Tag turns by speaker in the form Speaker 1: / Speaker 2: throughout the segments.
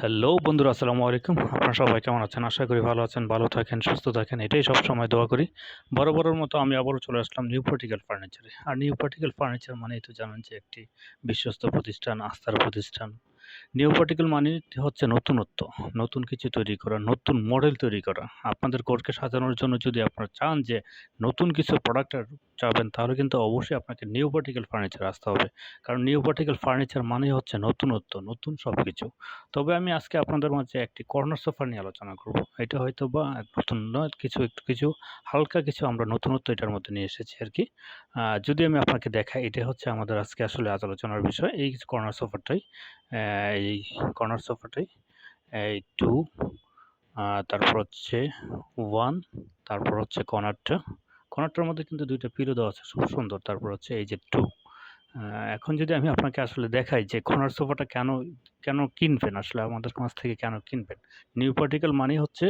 Speaker 1: Hello বন্ধুরা, আসসালামু আলাইকুম। আপনারা সবাই কেমন আছেন? আশা করি ভালো আছেন, ভালো থাকেন, সুস্থ থাকেন, এটাই সব সময় দোয়া করি। বড় মতো আমি আবারও চলে আসলাম নিউ পার্টিক্যাল ফার্নিচারে আর নিউ পার্টিক্যাল ফার্নিচার মানেই তো জানেন যে একটি বিশ্বস্ত প্রতিষ্ঠান, আস্থার প্রতিষ্ঠান। নিউ পার্টিক্যাল মানে হচ্ছে নতুনত্ব, নতুন কিছু তৈরি করা, নতুন মডেল তৈরি করা। আপনাদের ঘরকে সাজানোর জন্য যদি আপনারা চান যে নতুন কিছু প্রোডাক্ট চাবেন, তাহলে কিন্তু অবশ্যই আপনাকে নিউ পার্টিক্যাল ফার্নিচার আসতে হবে। কারণ নিউ পার্টিক্যাল ফার্নিচার মানে হচ্ছে নতুনত্ব, নতুন সব কিছু তবে আমি আজকে আপনাদের মাঝে একটি কর্নার সোফা নিয়ে আলোচনা করব। এটা হয়তো বা নতুন নয় কিছু, একটু কিছু, হালকা কিছু আমরা নতুনত্ব এটার মধ্যে নিয়ে এসেছি আর কি। যদি আমি আপনাকে দেখাই এটা হচ্ছে আমাদের আজকে আসলে আলোচনার বিষয়। এই কর্নার সোফাটাই এই কর্নার সোফাটাই এই টু তারপর হচ্ছে ওয়ান তারপর হচ্ছে কর্নারটা কর্নারটার মধ্যে কিন্তু দুইটা পিলো দেওয়া আছে, খুব সুন্দর। তারপর হচ্ছে এই যে টু। এখন যদি আমি আপনাকে আসলে দেখাই যে কর্নার সোফাটা কেন কেন কিনবেন? আসলে আমাদের কাছ থেকে কেন কিনবেন? নিউ পার্টিকেল মানে হচ্ছে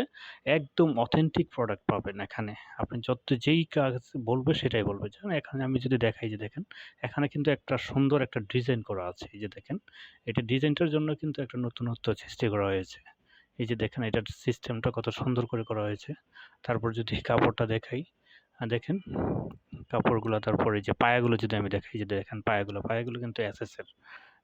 Speaker 1: একদম অথেন্টিক প্রোডাক্ট পাবেন এখানে। আপনি যত যেই কাজ বলবে সেটাই বলবে। যেমন এখানে আমি যদি দেখাই যে দেখেন, এখানে কিন্তু একটা সুন্দর একটা ডিজাইন করা আছে। এই যে দেখেন, এটা ডিজাইনটার জন্য কিন্তু একটা নতুনত্ব সৃষ্টি করা হয়েছে। এই যে দেখেন, এটার সিস্টেমটা কত সুন্দর করে করা হয়েছে। তারপর যদি কাপড়টা দেখাই দেখেন। কাপড়গুলো তারপরে যে পায়াগুলো যদি আমি দেখাই যদি দেখেন পায়াগুলো পায়াগুলো কিন্তু এসএসের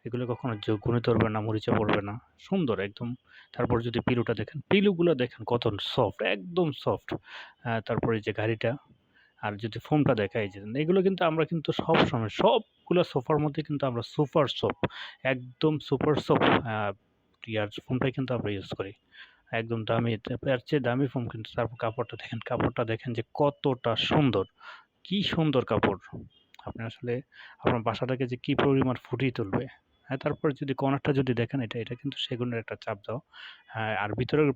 Speaker 1: এগুলো কখনো গুনে ধরবে না মরিচা পড়বে না। সুন্দর একদম। তারপর যদি পিলুটা দেখেন, পিলুগুলো দেখেন কত সফট একদম সফট তারপরে যে গাড়িটা, আর যদি ফোমটা দেখাই যে এগুলো কিন্তু আমরা কিন্তু সব সময়, সবগুলো সোফার মধ্যে কিন্তু আমরা সুপার সোপ, একদম সুপার সোপ ইয়ার ফোমটাই কিন্তু আমরা ইউজ করি। একদম দামি, এর চেয়ে দামি ফোম কিন্তু তারপর কাপড়টা দেখেন কাপড়টা দেখেন যে কতটা সুন্দর, কি সুন্দর কাপড়। আপনি আসলে আপনার বাসাটাকে যে কী পরিমাণ ফুটিয়ে তুলবে। হ্যাঁ তারপর যদি কর্নারটা যদি দেখেন, এটা এটা কিন্তু সেগুনের একটা চাপ দাও। হ্যাঁ আর ভিতরের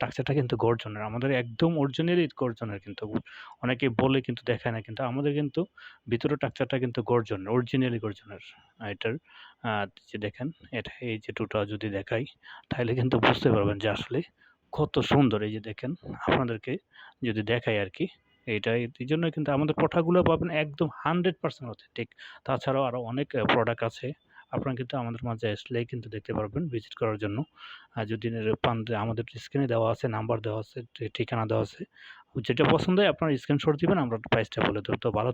Speaker 1: টাকচাটা কিন্তু গর্জনের, আমাদের একদম অরিজিনালি গর্জনের কিন্তু। অনেকে বলে কিন্তু দেখায় না, কিন্তু আমাদের কিন্তু ভিতরের টাকচারটা কিন্তু গর্জনের অরিজিনালি গর্জনের। এটার যে দেখেন, এটা, এই যে টুটা যদি দেখাই, তাহলে কিন্তু বুঝতে পারবেন যে আসলে কত সুন্দর। এই যে দেখেন, আপনাদেরকে যদি দেখাই আর কি এইটাই এই জন্য কিন্তু আমাদের কথাগুলো পাবেন একদম হান্ড্রেড পার্সেন্ট অথেন্টিক। তাছাড়াও আরও অনেক প্রোডাক্ট আছে। আপনারা কিন্তু আমাদের মাঝে আসলেই কিন্তু দেখতে পারবেন ভিজিট করার জন্য। আর যদি আমাদের স্ক্রিনে দেওয়া আছে নাম্বার দেওয়া আছে ঠিকানা দেওয়া আছে, যেটা পছন্দ হয় আপনার স্ক্রিনশট দিবেন, আমরা প্রাইসটা বলে দেবো। তো ভালো